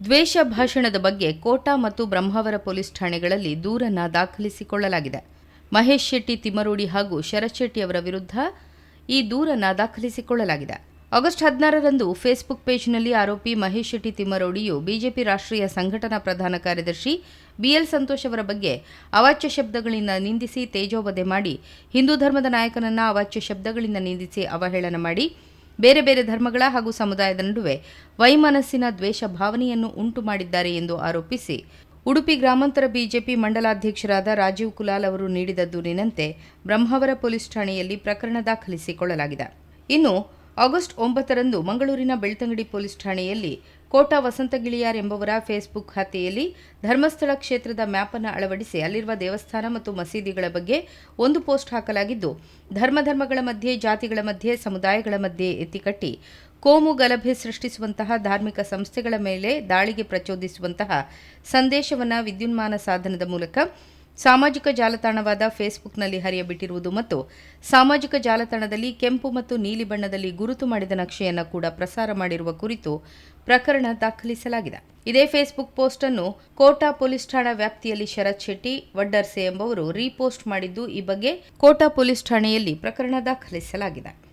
ದ್ವೇಷ ಭಾಷಣದ ಬಗ್ಗೆ ಕೋಟಾ ಮತ್ತು ಬ್ರಹ್ಮಾವರ ಪೊಲೀಸ್ ಠಾಣೆಗಳಲ್ಲಿ ದೂರನ್ನ ದಾಖಲಿಸಿಕೊಳ್ಳಲಾಗಿದೆ. ಮಹೇಶ್ ಶೆಟ್ಟಿ, ತಿಮ್ಮರೋಡಿ ಹಾಗೂ ಶರತ್ ಶೆಟ್ಟಿ ಅವರ ವಿರುದ್ಧ ಈ ದೂರನ್ನ ದಾಖಲಿಸಿಕೊಳ್ಳಲಾಗಿದೆ. ಆಗಸ್ಟ್ ಹದಿನಾರರಂದು ಫೇಸ್ಬುಕ್ ಪೇಜ್ನಲ್ಲಿ ಆರೋಪಿ ಮಹೇಶ್ ಶೆಟ್ಟಿ, ತಿಮ್ಮರೋಡಿಯು ಬಿಜೆಪಿ ರಾಷ್ಟ್ರೀಯ ಸಂಘಟನಾ ಪ್ರಧಾನ ಕಾರ್ಯದರ್ಶಿ ಬಿಎಲ್ ಸಂತೋಷ್ ಅವರ ಬಗ್ಗೆ ಅವಾಚ್ಯ ಶಬ್ದಗಳಿಂದ ನಿಂದಿಸಿ ತೇಜೋವಧೆ ಮಾಡಿ, ಹಿಂದೂ ಧರ್ಮದ ನಾಯಕನನ್ನ ಅವಾಚ್ಯ ಶಬ್ದಗಳಿಂದ ನಿಂದಿಸಿ ಅವಹೇಳನ ಮಾಡಿ ಬೇರೆ ಬೇರೆ ಧರ್ಮಗಳ ಹಾಗೂ ಸಮುದಾಯದ ನಡುವೆ ವೈಮನಸ್ಸಿನ ದ್ವೇಷ ಭಾವನೆಯನ್ನು ಉಂಟು ಮಾಡಿದ್ದಾರೆ ಎಂದು ಆರೋಪಿಸಿ ಉಡುಪಿ ಗ್ರಾಮಾಂತರ ಬಿಜೆಪಿ ಮಂಡಲಾಧ್ಯಕ್ಷರಾದ ರಾಜೀವ್ ಕುಲಾಲ್ ಅವರು ನೀಡಿದ ದೂರಿನಂತೆ ಬ್ರಹ್ಮಾವರ ಪೊಲೀಸ್ ಠಾಣೆಯಲ್ಲಿ ಪ್ರಕರಣ ದಾಖಲಿಸಿಕೊಳ್ಳಲಾಗಿದೆ. ಇನ್ನು ಆಗಸ್ಟ್ ಒಂಬತ್ತರಂದು ಮಂಗಳೂರಿನ ಬೆಳ್ತಂಗಡಿ ಪೊಲೀಸ್ ಠಾಣೆಯಲ್ಲಿ ಕೋಟಾ ವಸಂತ ಗಿಳಿಯಾರ್ ಎಂಬುವರ ಫೇಸ್ಬುಕ್ ಖಾತೆಯಲ್ಲಿ ಧರ್ಮಸ್ಥಳ ಕ್ಷೇತ್ರದ ಮ್ಯಾಪ್ ಅನ್ನು ಅಳವಡಿಸಿ ಅಲ್ಲಿರುವ ದೇವಸ್ಥಾನ ಮತ್ತು ಮಸೀದಿಗಳ ಬಗ್ಗೆ ಒಂದು ಪೋಸ್ಟ್ ಹಾಕಲಾಗಿದ್ದು, ಧರ್ಮ ಧರ್ಮಗಳ ಮಧ್ಯೆ, ಜಾತಿಗಳ ಮಧ್ಯೆ, ಸಮುದಾಯಗಳ ಮಧ್ಯೆ ಎತ್ತಿಕಟ್ಟಿ ಕೋಮು ಗಲಭೆ ಸೃಷ್ಟಿಸುವಂತಹ ಧಾರ್ಮಿಕ ಸಂಸ್ಥೆಗಳ ಮೇಲೆ ದಾಳಿಗೆ ಪ್ರಚೋದಿಸುವಂತಹ ಸಂದೇಶವನ್ನು ವಿದ್ಯುನ್ಮಾನ ಸಾಧನದ ಮೂಲಕ ಸಾಮಾಜಿಕ ಜಾಲತಾಣವಾದ ಫೇಸ್ಬುಕ್ನಲ್ಲಿ ಹರಿಯಬಿಟ್ಟಿರುವುದು ಮತ್ತು ಸಾಮಾಜಿಕ ಜಾಲತಾಣದಲ್ಲಿ ಕೆಂಪು ಮತ್ತು ನೀಲಿ ಬಣ್ಣದಲ್ಲಿ ಗುರುತು ಮಾಡಿದ ನಕ್ಷೆಯನ್ನು ಕೂಡ ಪ್ರಸಾರ ಮಾಡಿರುವ ಕುರಿತು ಪ್ರಕರಣ ದಾಖಲಿಸಲಾಗಿದೆ. ಇದೇ ಫೇಸ್ಬುಕ್ ಪೋಸ್ಟ್ ಅನ್ನು ಕೋಟಾ ಪೊಲೀಸ್ ಠಾಣಾ ವ್ಯಾಪ್ತಿಯಲ್ಲಿ ಶರತ್ ಶೆಟ್ಟಿ, ವಡ್ಡರ್ಸೆ ಎಂಬುವರು ರೀಪೋಸ್ಟ್ ಮಾಡಿದ್ದು, ಈ ಬಗ್ಗೆ ಕೋಟಾ ಪೊಲೀಸ್ ಠಾಣೆಯಲ್ಲಿ ಪ್ರಕರಣ ದಾಖಲಿಸಲಾಗಿದೆ.